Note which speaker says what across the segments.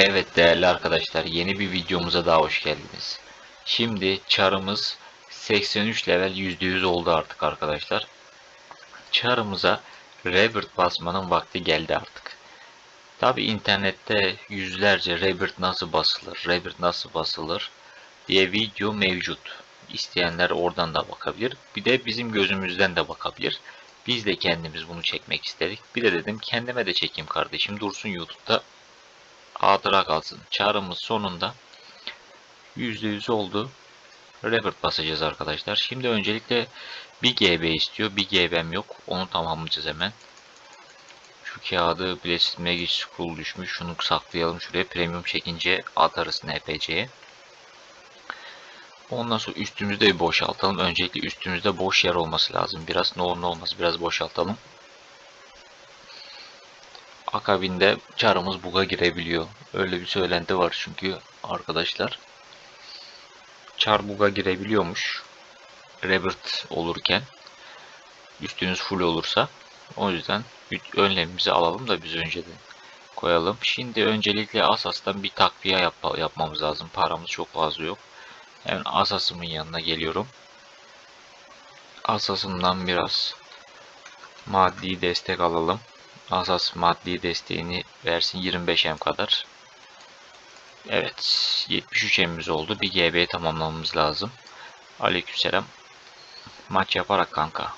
Speaker 1: Evet değerli arkadaşlar yeni bir videomuza daha hoş geldiniz. Şimdi çarımız 83 level %100 oldu artık arkadaşlar. Çarımıza Rebirth basmanın vakti geldi artık. Tabi internette yüzlerce Rebirth nasıl basılır, Rebirth nasıl basılır diye video mevcut. İsteyenler oradan da bakabilir. Bir de bizim gözümüzden de bakabilir. Biz de kendimiz bunu çekmek istedik. Bir de dedim kendime de çekeyim kardeşim dursun YouTube'da hatıra kalsın. Çağrımız sonunda %100 oldu. Revert basacağız arkadaşlar. Şimdi öncelikle bir GB istiyor. Bir GB'm yok. Onu tamamlayacağız hemen. Şu kağıdı Blessed Magic Scroll düşmüş. Şunu saklayalım şuraya. Premium çekince atarız NPC'ye. Ondan sonra üstümüzde bir boşaltalım. Öncelikle üstümüzde boş yer olması lazım. Biraz ne olur olmaz biraz boşaltalım. Akabinde çarımız buga girebiliyor. Öyle bir söylenti var çünkü arkadaşlar. Çar buga girebiliyormuş. Rebirth olurken. Üstünüz full olursa. O yüzden önlemimizi alalım da biz önceden koyalım. Şimdi öncelikle Asas'tan bir takviye yap yapmamız lazım. Paramız çok fazla yok. Hemen Asas'ımın yanına geliyorum. Asas'ımdan biraz maddi destek alalım. Asas maddi desteğini versin 25M kadar. Evet 73 M'imiz oldu. Bir GB tamamlamamız lazım. Aleykümselam. Maç yaparak kanka.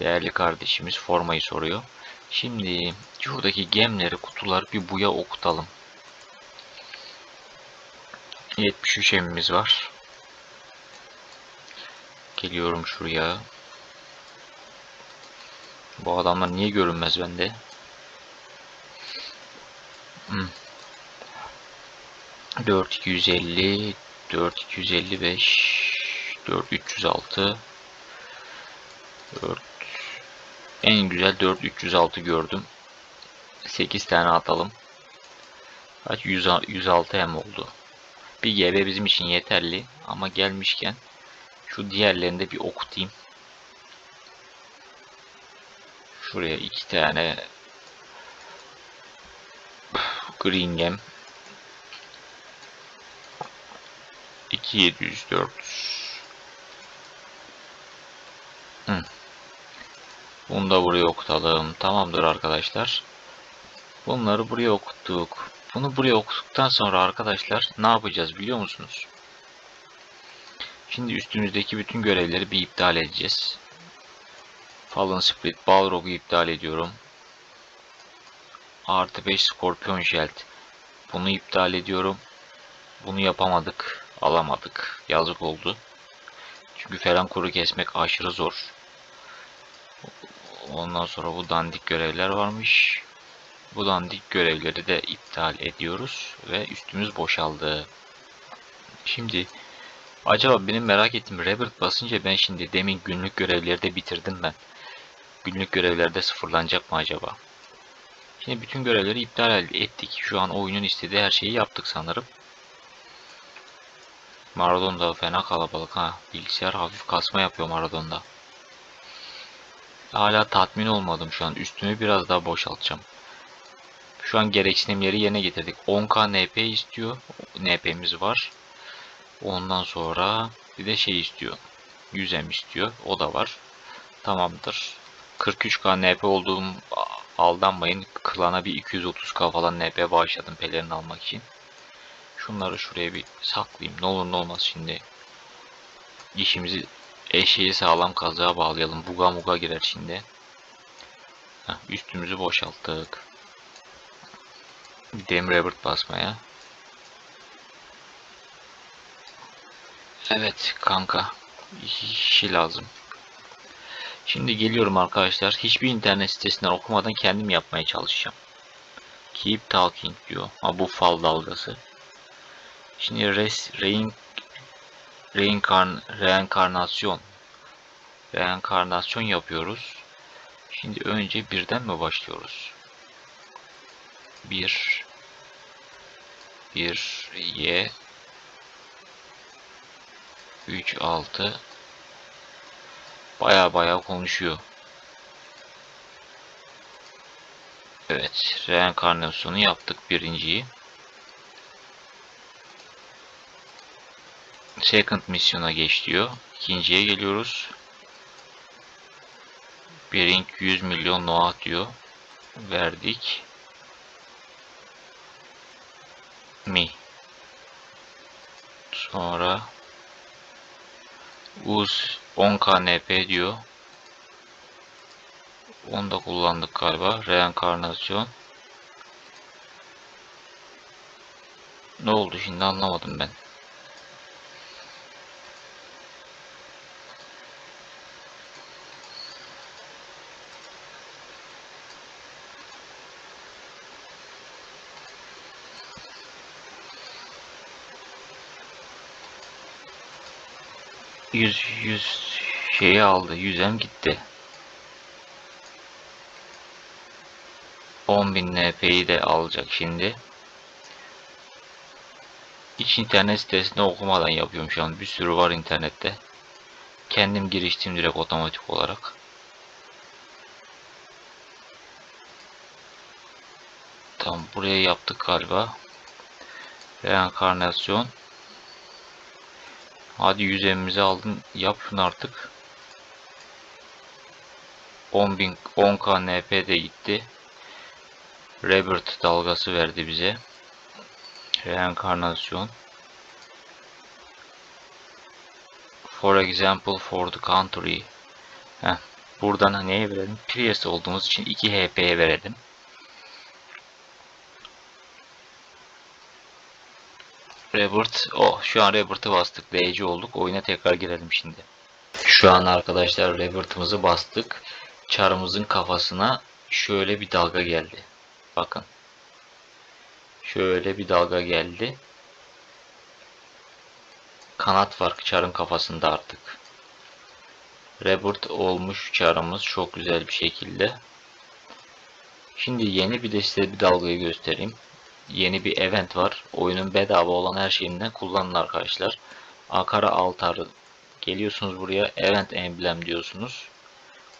Speaker 1: Değerli kardeşimiz formayı soruyor. Şimdi şuradaki gemleri kutular bir buya okutalım. 73 M'imiz var. Geliyorum şuraya. Bu adamlar niye görünmez bende? Hmm. 4250 4255 4306 4 En güzel 4306 gördüm. 8 tane atalım. Kaç 100, 106 hem oldu. Bir GB bizim için yeterli ama gelmişken şu diğerlerini de bir okutayım. Şuraya iki tane Green Gem 2704 Hı. Bunu da buraya okutalım. Tamamdır arkadaşlar. Bunları buraya okuttuk. Bunu buraya okuttuktan sonra arkadaşlar ne yapacağız biliyor musunuz? Şimdi üstümüzdeki bütün görevleri bir iptal edeceğiz. Fallen Split Balrog'u iptal ediyorum. Artı 5 Scorpion Shield. Bunu iptal ediyorum. Bunu yapamadık. Alamadık. Yazık oldu. Çünkü falan kuru kesmek aşırı zor. Ondan sonra bu dandik görevler varmış. Bu dandik görevleri de iptal ediyoruz. Ve üstümüz boşaldı. Şimdi acaba benim merak ettiğim Rebirth basınca ben şimdi demin günlük görevleri de bitirdim ben günlük görevlerde sıfırlanacak mı acaba? Şimdi bütün görevleri iptal ettik. Şu an oyunun istediği her şeyi yaptık sanırım. Maradon'da fena kalabalık ha. Bilgisayar hafif kasma yapıyor Maradon'da. Hala tatmin olmadım şu an. Üstümü biraz daha boşaltacağım. Şu an gereksinimleri yerine getirdik. 10k NP istiyor. NP'miz var. Ondan sonra bir de şey istiyor. 100M istiyor. O da var. Tamamdır. 43k NP olduğum aldanmayın. Klana bir 230k falan NP bağışladım pelerin almak için. Şunları şuraya bir saklayayım. Ne olur ne olmaz şimdi. İşimizi eşeği sağlam kazığa bağlayalım. Buga muga girer şimdi. Heh, üstümüzü boşalttık. Gidelim Rebirth basmaya. Evet kanka. İşi lazım. Şimdi geliyorum arkadaşlar. Hiçbir internet sitesinden okumadan kendim yapmaya çalışacağım. Keep talking diyor. Ha bu fal dalgası. Şimdi res, rein, reinkarn, reenkarnasyon. Reenkarnasyon yapıyoruz. Şimdi önce birden mi başlıyoruz? Bir bir y 3 6 Baya baya konuşuyor. Evet. Reenkarnasyonu yaptık birinciyi. Second misyona geç diyor. İkinciye geliyoruz. Bering 100 milyon noah diyor. Verdik. Mi. Sonra Uz 10k NP diyor. Onu da kullandık galiba. Reenkarnasyon. Ne oldu şimdi anlamadım ben. Yüz yüz şeyi aldı. Yüzem gitti. 10.000 NP'yi de alacak şimdi. Hiç internet sitesinde okumadan yapıyorum şu an. Bir sürü var internette. Kendim giriştim direkt otomatik olarak. Tam buraya yaptık galiba. Reenkarnasyon. Hadi yüzeyimizi aldın. Yap şunu artık. 10.000 10k NP de gitti. Rebirth dalgası verdi bize. Reenkarnasyon. For example for the country. Heh, buradan neye verelim? Prius olduğumuz için 2 HP'ye verelim. Rebirth. Oh şu an Rebirth'ı bastık. DC olduk. Oyuna tekrar girelim şimdi. Şu an arkadaşlar Rebirth'ımızı bastık. Çarımızın kafasına şöyle bir dalga geldi. Bakın. Şöyle bir dalga geldi. Kanat var çarın kafasında artık. Rebirth olmuş çarımız çok güzel bir şekilde. Şimdi yeni bir de size bir dalgayı göstereyim. Yeni bir event var. Oyunun bedava olan her şeyinden kullanın arkadaşlar. Akara altarı geliyorsunuz buraya event emblem diyorsunuz.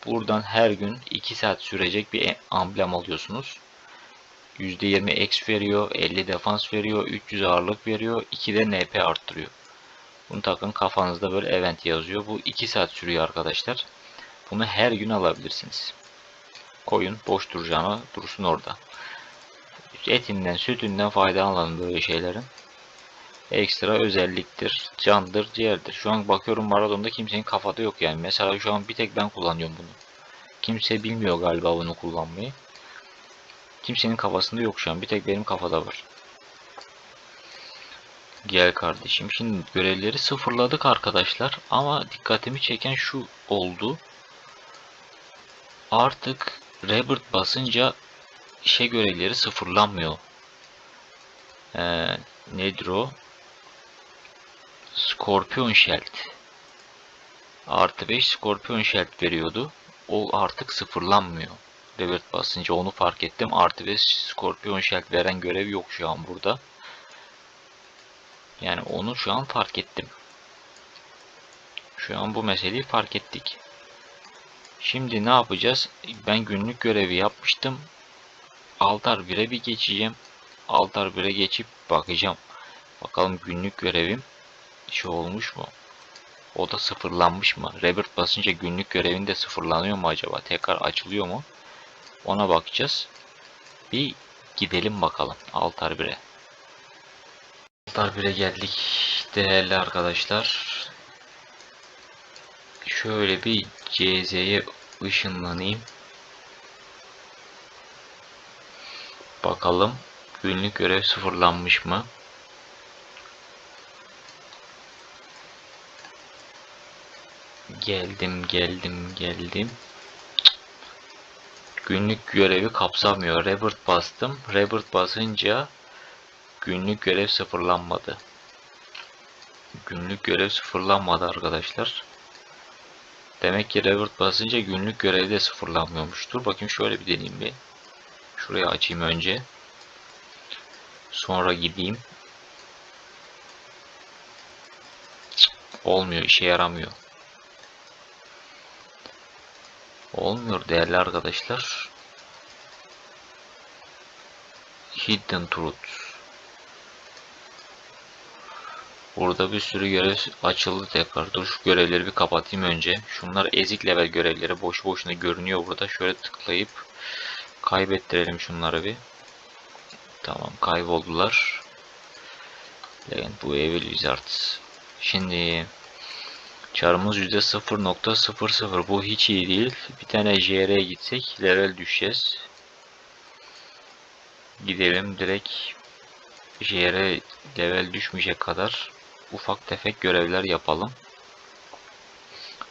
Speaker 1: Buradan her gün 2 saat sürecek bir amblem alıyorsunuz. %20 X veriyor, 50 defans veriyor, 300 ağırlık veriyor, 2 de NP arttırıyor. Bunu takın kafanızda böyle event yazıyor. Bu 2 saat sürüyor arkadaşlar. Bunu her gün alabilirsiniz. Koyun boş duracağına dursun orada. Etinden, sütünden faydalanın böyle şeylerin. Ekstra özelliktir, candır, ciğerdir. Şu an bakıyorum Maradon'da kimsenin kafada yok yani. Mesela şu an bir tek ben kullanıyorum bunu. Kimse bilmiyor galiba bunu kullanmayı. Kimsenin kafasında yok şu an. Bir tek benim kafada var. Gel kardeşim. Şimdi görevleri sıfırladık arkadaşlar. Ama dikkatimi çeken şu oldu. Artık Rebirth basınca şey görevleri sıfırlanmıyor. Ee, nedir o? Scorpion Shield. Artı 5 Scorpion Shield veriyordu. O artık sıfırlanmıyor. Rebirth basınca onu fark ettim. Artı 5 Scorpion Shield veren görev yok şu an burada. Yani onu şu an fark ettim. Şu an bu meseleyi fark ettik. Şimdi ne yapacağız? Ben günlük görevi yapmıştım. Altar 1'e bir geçeceğim. Altar 1'e geçip bakacağım. Bakalım günlük görevim şey olmuş mu? O da sıfırlanmış mı? Rebirth basınca günlük görevin de sıfırlanıyor mu acaba? Tekrar açılıyor mu? Ona bakacağız. Bir gidelim bakalım Altar 1'e. Altar 1'e geldik değerli arkadaşlar. Şöyle bir CZ'ye ışınlanayım. Bakalım günlük görev sıfırlanmış mı? Geldim geldim geldim. Günlük görevi kapsamıyor. Rebirth bastım. Rebirth basınca günlük görev sıfırlanmadı. Günlük görev sıfırlanmadı arkadaşlar. Demek ki Rebirth basınca günlük görev de sıfırlanmıyormuş. Dur bakayım şöyle bir deneyeyim bir. Şurayı açayım önce. Sonra gideyim. olmuyor, işe yaramıyor. Olmuyor değerli arkadaşlar. Hidden Truth. Burada bir sürü görev açıldı tekrar. Dur şu görevleri bir kapatayım önce. Şunlar ezik level görevleri. Boşu boşuna görünüyor burada. Şöyle tıklayıp kaybettirelim şunları bir. Tamam kayboldular. Evet bu Evil Wizard. Şimdi çarımız %0.00 bu hiç iyi değil. Bir tane JR'ye gitsek level düşeceğiz. Gidelim direkt JR level düşmeyecek kadar ufak tefek görevler yapalım.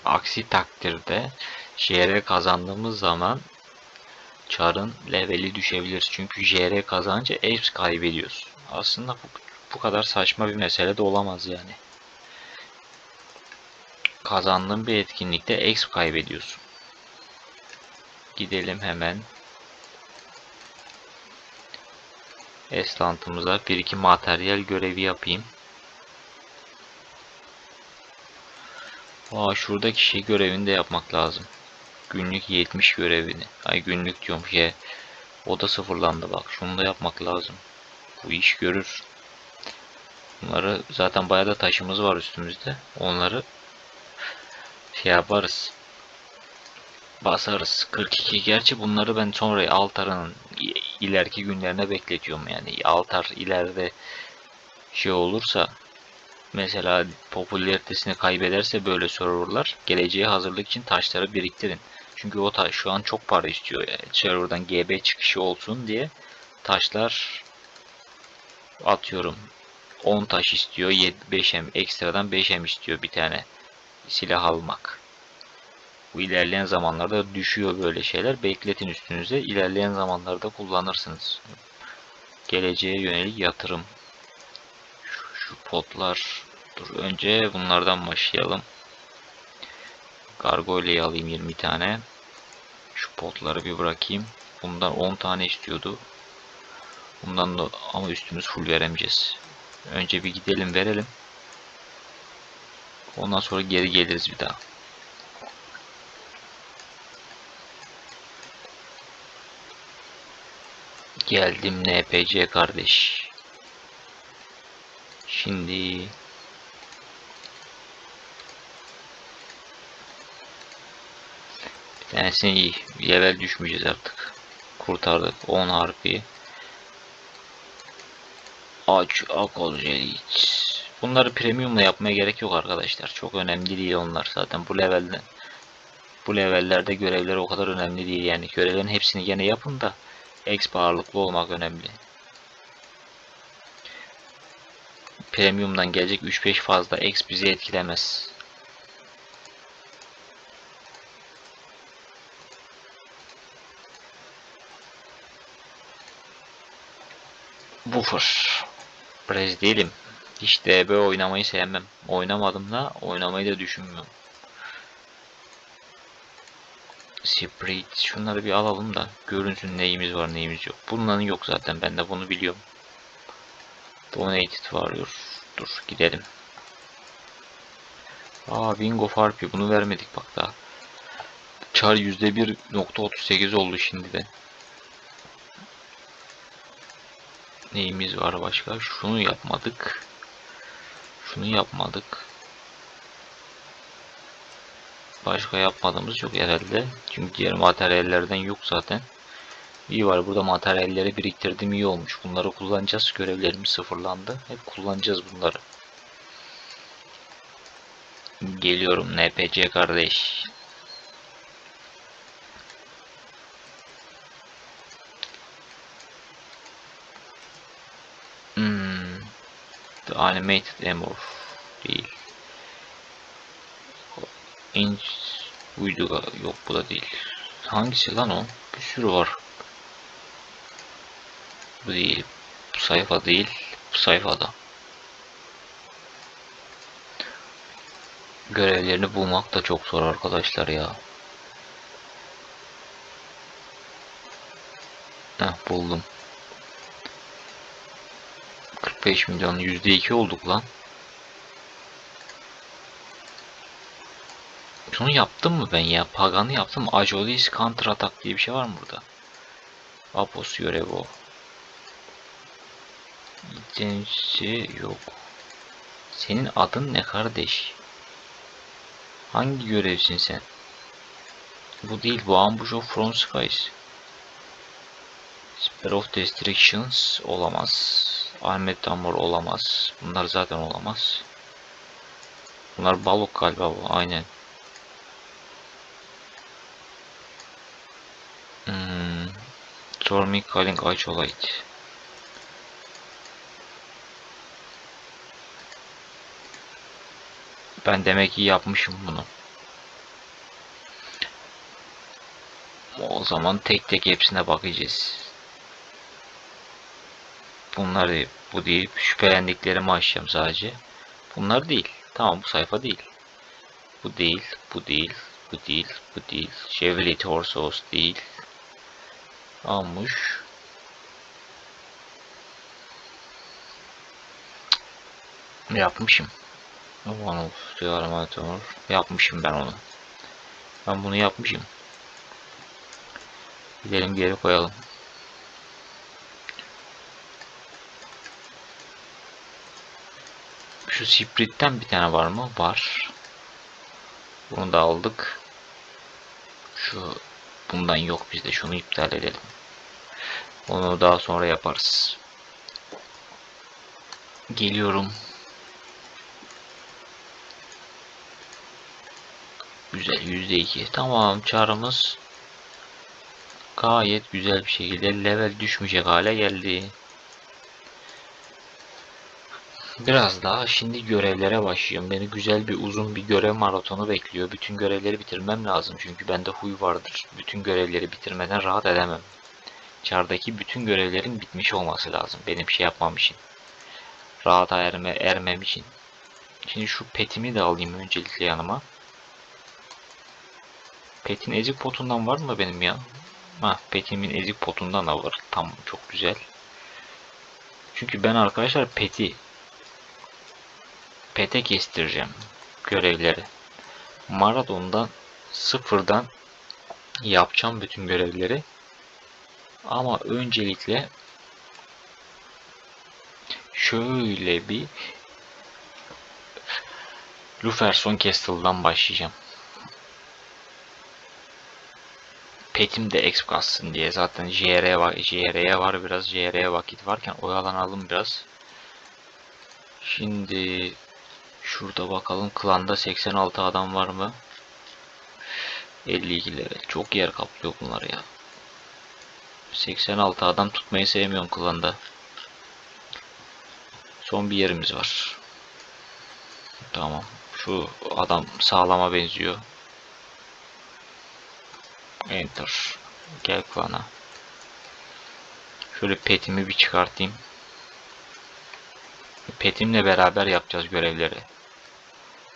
Speaker 1: Aksi takdirde JR kazandığımız zaman çarın leveli düşebilir. Çünkü JR kazanınca EPS kaybediyoruz. Aslında bu, bu kadar saçma bir mesele de olamaz yani. Kazandığın bir etkinlikte EXP kaybediyorsun. Gidelim hemen. Eslantımıza bir iki materyal görevi yapayım. Aa şuradaki şey görevini de yapmak lazım. Günlük 70 görevini. Ay günlük diyorum şey. O da sıfırlandı bak. Şunu da yapmak lazım. Bu iş görür. Bunları zaten bayağı da taşımız var üstümüzde. Onları şey yaparız. Basarız. 42 gerçi bunları ben sonra altarın ileriki günlerine bekletiyorum yani. Altar ileride şey olursa mesela popülaritesini kaybederse böyle serverlar geleceğe hazırlık için taşları biriktirin. Çünkü o taş şu an çok para istiyor yani. Serverdan GB çıkışı olsun diye taşlar atıyorum 10 taş istiyor 5M ekstradan 5M istiyor bir tane silah almak. Bu ilerleyen zamanlarda düşüyor böyle şeyler. Bekletin üstünüze. İlerleyen zamanlarda kullanırsınız. Geleceğe yönelik yatırım. Şu, şu potlar. Dur önce bunlardan başlayalım. Gargoyle'yi alayım 20 tane. Potları bir bırakayım. Bundan 10 tane istiyordu. Bundan da ama üstümüz full veremeyeceğiz. Önce bir gidelim verelim. Ondan sonra geri geliriz bir daha. Geldim NPC kardeş. Şimdi tanesini iyi. Level düşmeyeceğiz artık. Kurtardık 10 harfi. Aç akol hiç. Bunları premiumla yapmaya gerek yok arkadaşlar. Çok önemli değil onlar zaten bu levelde. Bu levellerde görevler o kadar önemli değil yani. Görevlerin hepsini gene yapın da Exp ağırlıklı olmak önemli. Premium'dan gelecek 3-5 fazla X bizi etkilemez. Buffer. Prez değilim. Hiç DB oynamayı sevmem. Oynamadım da oynamayı da düşünmüyorum. Spirit. Şunları bir alalım da görünsün neyimiz var neyimiz yok. Bunların yok zaten. Ben de bunu biliyorum. Donated varıyor. Dur gidelim. Aa Bingo Farpy bunu vermedik bak daha. Char %1.38 oldu şimdiden. Neyimiz var başka? Şunu yapmadık. Şunu yapmadık. Başka yapmadığımız yok herhalde. Çünkü diğer materyallerden yok zaten. İyi var burada materyalleri biriktirdim iyi olmuş. Bunları kullanacağız. Görevlerimiz sıfırlandı. Hep kullanacağız bunları. Geliyorum NPC kardeş. Hmm. The animated amorph değil. Inch uydu yok bu da değil. Hangisi lan o? Bir sürü var. Bu değil. Bu sayfa değil. Bu sayfada. Görevlerini bulmak da çok zor arkadaşlar ya. Heh buldum. 45 milyon %2 olduk lan. Şunu yaptım mı ben ya? Pagan'ı yaptım. Ajolis Counter Attack diye bir şey var mı burada? Apos görevi o. İkinci yok. Senin adın ne kardeş? Hangi görevsin sen? Bu değil, bu Ambush of From Skies. Spare of Destructions olamaz. Ahmet Damur olamaz. Bunlar zaten olamaz. Bunlar balık galiba bu, aynen. Hmm. Stormy Calling Isolite. Ben demek ki yapmışım bunu. O zaman tek tek hepsine bakacağız. Bunlar değil, bu değil. Şüphelendiklerimi açacağım sadece. Bunlar değil. Tamam bu sayfa değil. Bu değil, bu değil, bu değil, bu değil. Chevrolet Torsos değil. Almış. Yapmışım. One of Armator. Yapmışım ben onu. Ben bunu yapmışım. Gidelim geri koyalım. Şu Sprit'ten bir tane var mı? Var. Bunu da aldık. Şu bundan yok bizde. Şunu iptal edelim. Onu daha sonra yaparız. Geliyorum. Güzel yüzde iki. Tamam çarımız gayet güzel bir şekilde level düşmeyecek hale geldi. Biraz daha şimdi görevlere başlayayım. Beni güzel bir uzun bir görev maratonu bekliyor. Bütün görevleri bitirmem lazım çünkü bende huy vardır. Bütün görevleri bitirmeden rahat edemem. Çardaki bütün görevlerin bitmiş olması lazım. Benim şey yapmam için. Rahata erme, ermem için. Şimdi şu petimi de alayım öncelikle yanıma. Petin ezik potundan var mı benim ya? Ha, petimin ezik potundan da var. Tam çok güzel. Çünkü ben arkadaşlar peti pete kestireceğim görevleri. Marathon'dan sıfırdan yapacağım bütün görevleri. Ama öncelikle şöyle bir Luferson Castle'dan başlayacağım. Petim de exp kassın diye zaten JR'ye var, JR'ye var biraz JR'ye vakit varken oyalanalım biraz. Şimdi şurada bakalım klanda 86 adam var mı? 52 level. Çok yer kaplıyor bunlar ya. 86 adam tutmayı sevmiyorum klanda. Son bir yerimiz var. Tamam. Şu adam sağlama benziyor. Enter. Gel klana. Şöyle petimi bir çıkartayım. Petimle beraber yapacağız görevleri.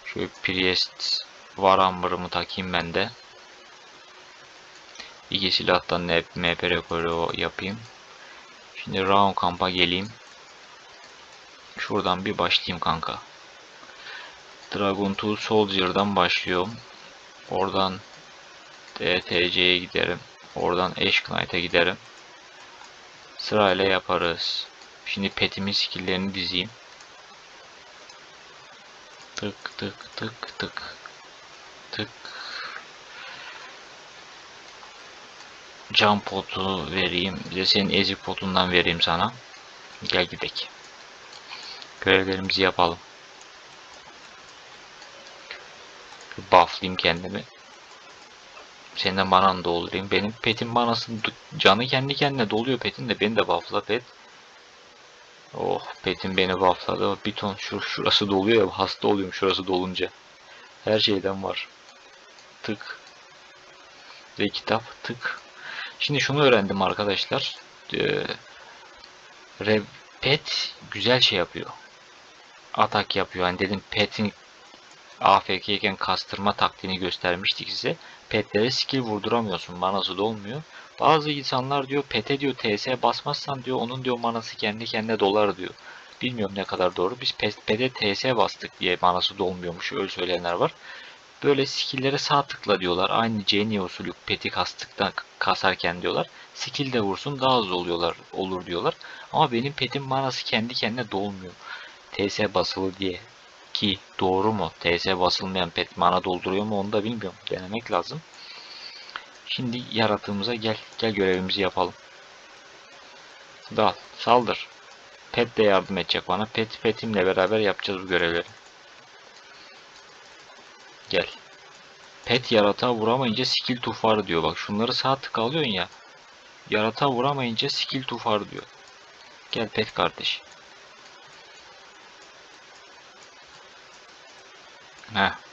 Speaker 1: Şöyle Priest Warhammer'ımı takayım ben de. İki silahtan MP rekoru yapayım. Şimdi round kampa geleyim. Şuradan bir başlayayım kanka. Dragon Tool Soldier'dan başlıyorum. Oradan DTC'ye giderim. Oradan Ash Knight'a giderim. Sırayla yaparız. Şimdi petimin skill'lerini dizeyim. Tık tık tık tık. Tık. Cam potu vereyim. De senin ezik potundan vereyim sana. Gel gidelim. Görevlerimizi yapalım. Bufflayayım kendimi. Senden bana doldurayım. Benim petin banasının canı kendi kendine doluyor petin de beni de buffla pet. Oh petin beni buffladı. Bir ton şur şurası doluyor ya hasta oluyorum şurası dolunca. Her şeyden var. Tık. Ve kitap tık. Şimdi şunu öğrendim arkadaşlar. Ee, pet güzel şey yapıyor. Atak yapıyor. Hani dedim petin AFK iken kastırma taktiğini göstermiştik size. Petlere skill vurduramıyorsun. Manası dolmuyor. Bazı insanlar diyor pete diyor TS basmazsan diyor onun diyor manası kendi kendine dolar diyor. Bilmiyorum ne kadar doğru. Biz pete TS bastık diye manası dolmuyormuş. Öyle söyleyenler var. Böyle skill'lere sağ tıkla diyorlar. Aynı Genie usulü peti kastıktan kasarken diyorlar. Skill de vursun daha az oluyorlar olur diyorlar. Ama benim petim manası kendi kendine dolmuyor. TS basılı diye. Ki doğru mu? TS basılmayan pet mana dolduruyor mu onu da bilmiyorum. Denemek lazım. Şimdi yaratığımıza gel. Gel görevimizi yapalım. Dal. Saldır. Pet de yardım edecek bana. Pet petimle beraber yapacağız bu görevleri. Gel. Pet yaratığa vuramayınca skill tufarı diyor. Bak şunları sağ tık ya. Yaratığa vuramayınca skill tufarı diyor. Gel pet kardeş. Heh.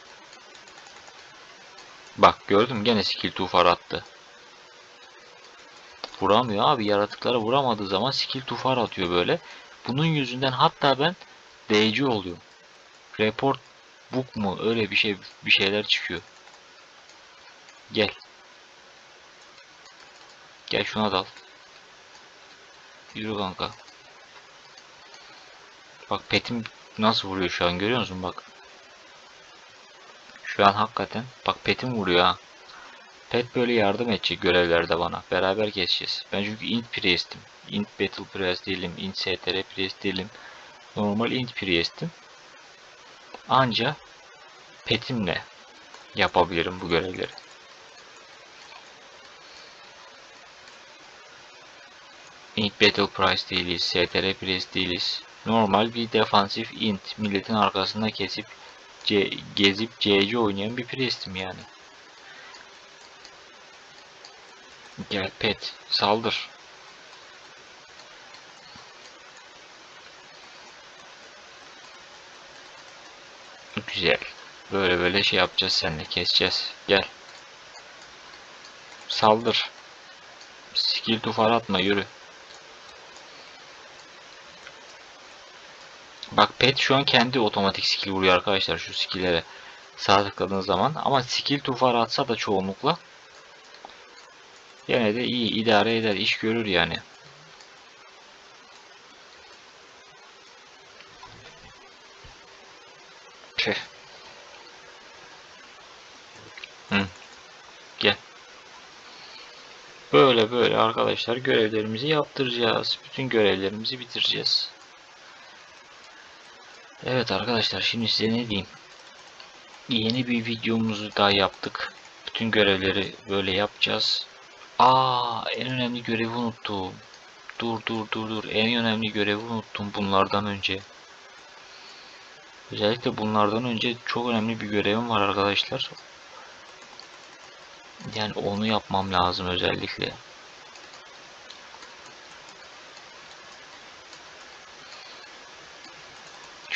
Speaker 1: Bak gördün mü? Gene skill tufar attı. Vuramıyor abi. Yaratıklara vuramadığı zaman skill tufar atıyor böyle. Bunun yüzünden hatta ben DC oluyorum. Report book mu? Öyle bir şey bir şeyler çıkıyor. Gel. Gel şuna dal. Yürü kanka. Bak petim nasıl vuruyor şu an görüyor musun bak. Şu an hakikaten bak petim vuruyor ha. Pet böyle yardım edecek görevlerde bana. Beraber geçeceğiz. Ben çünkü int priest'im. Int battle priest değilim. Int str priest değilim. Normal int priest'im. Anca petimle yapabilirim bu görevleri. Int Battle Price değiliz, STR Priest değiliz. Normal bir defansif int. Milletin arkasında kesip C, gezip CC oynayan bir priestim yani. Gel pet saldır. Güzel. Böyle böyle şey yapacağız seninle keseceğiz. Gel. Saldır. Skill tufar atma yürü. Bak pet şu an kendi otomatik skill vuruyor arkadaşlar şu skill'lere sağ tıkladığınız zaman ama skill tufar atsa da çoğunlukla yine de iyi idare eder iş görür yani. Tüh. Hı. Gel. Böyle böyle arkadaşlar görevlerimizi yaptıracağız. Bütün görevlerimizi bitireceğiz. Evet arkadaşlar şimdi size ne diyeyim. Yeni bir videomuzu daha yaptık. Bütün görevleri böyle yapacağız. Aa en önemli görevi unuttum. Dur dur dur dur. En önemli görevi unuttum bunlardan önce. Özellikle bunlardan önce çok önemli bir görevim var arkadaşlar. Yani onu yapmam lazım özellikle.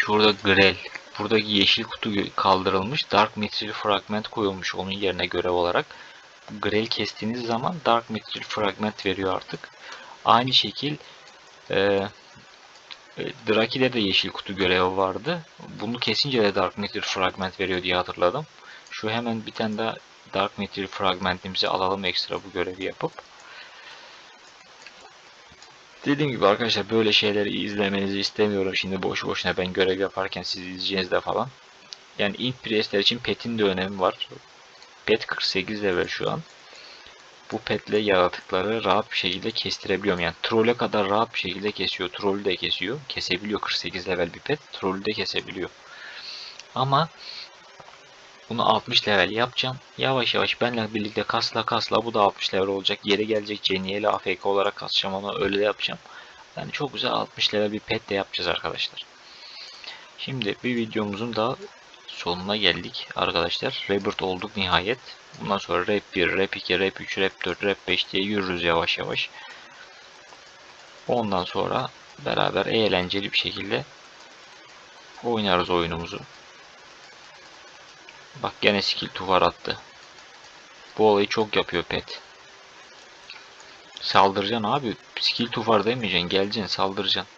Speaker 1: Şurada Grell. Buradaki yeşil kutu kaldırılmış. Dark Material Fragment koyulmuş onun yerine görev olarak. Grell kestiğiniz zaman Dark Material Fragment veriyor artık. Aynı şekil e, e, Draki'de de yeşil kutu görevi vardı. Bunu kesince de Dark Material Fragment veriyor diye hatırladım. Şu hemen bir tane daha Dark Material Fragment'imizi alalım ekstra bu görevi yapıp. Dediğim gibi arkadaşlar böyle şeyleri izlemenizi istemiyorum. Şimdi boş boşuna ben görev yaparken siz izleyeceğinizde falan. Yani ilk priestler için petin de önemi var. Pet 48 level şu an. Bu petle yaratıkları rahat bir şekilde kestirebiliyorum. Yani troll'e kadar rahat bir şekilde kesiyor. Troll'ü de kesiyor. Kesebiliyor 48 level bir pet. Troll'ü de kesebiliyor. Ama bunu 60 level yapacağım. Yavaş yavaş benle birlikte kasla kasla bu da 60 level olacak. Yere gelecek Jenny AFK olarak kasacağım onu öyle de yapacağım. Yani çok güzel 60 level bir pet de yapacağız arkadaşlar. Şimdi bir videomuzun da sonuna geldik arkadaşlar. Rebirth olduk nihayet. Bundan sonra Rap 1, Rap 2, Rap 3, Rap 4, Rap 5 diye yürürüz yavaş yavaş. Ondan sonra beraber eğlenceli bir şekilde oynarız oyunumuzu. Bak gene skill tuvar attı. Bu olayı çok yapıyor pet. Saldıracaksın abi. Skill tuvar demeyeceksin. Geleceksin saldıracaksın.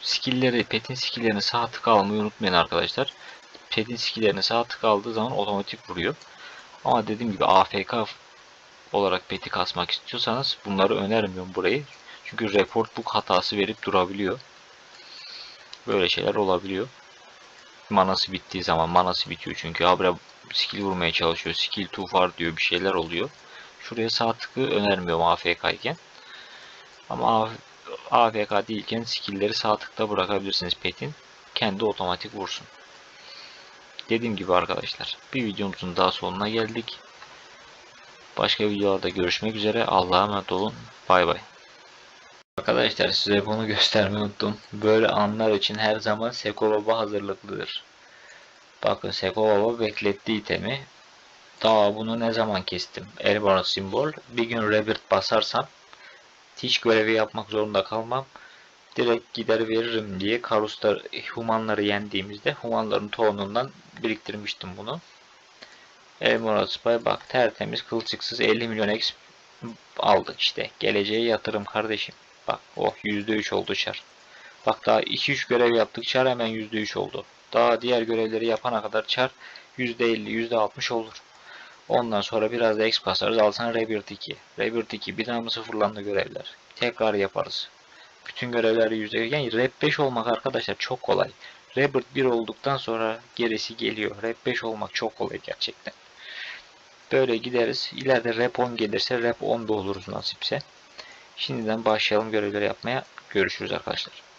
Speaker 1: Skill'leri, pet'in skill'lerini sağ tık almayı unutmayın arkadaşlar. Pet'in skill'lerini sağ tık aldığı zaman otomatik vuruyor. Ama dediğim gibi AFK olarak pet'i kasmak istiyorsanız bunları önermiyorum burayı. Çünkü report book hatası verip durabiliyor. Böyle şeyler olabiliyor. Manası bittiği zaman manası bitiyor çünkü habire skill vurmaya çalışıyor. Skill too far diyor bir şeyler oluyor. Şuraya sağ tıkı önermiyorum AFK. Ama AFK değilken skill'leri sağ tıkta bırakabilirsiniz petin. Kendi otomatik vursun. Dediğim gibi arkadaşlar bir videomuzun daha sonuna geldik. Başka videolarda görüşmek üzere. Allah'a emanet olun. Bay bay. Arkadaşlar size bunu göstermeyi unuttum. Böyle anlar için her zaman Seko Baba hazırlıklıdır. Bakın Seko Baba bekletti itemi. Daha bunu ne zaman kestim? Elbora simbol. Bir gün Rebirth basarsam hiç görevi yapmak zorunda kalmam. Direkt gider veririm diye Karuslar Humanları yendiğimizde Humanların tohumundan biriktirmiştim bunu. Elmora Spy bak tertemiz kılçıksız 50 milyon X aldık işte. Geleceğe yatırım kardeşim. Bak oh %3 oldu çar. Bak daha 2-3 görev yaptık çar hemen %3 oldu. Daha diğer görevleri yapana kadar çar %50 %60 olur. Ondan sonra biraz da X basarız. Al sana Rebirth 2. Rebirth 2 bir daha mı sıfırlandı görevler? Tekrar yaparız. Bütün görevleri yüzde yani Rep 5 olmak arkadaşlar çok kolay. Rebirth 1 olduktan sonra gerisi geliyor. Rep 5 olmak çok kolay gerçekten. Böyle gideriz. İleride Rep 10 gelirse Rep 10'da oluruz nasipse. Şimdiden başlayalım görevleri yapmaya. Görüşürüz arkadaşlar.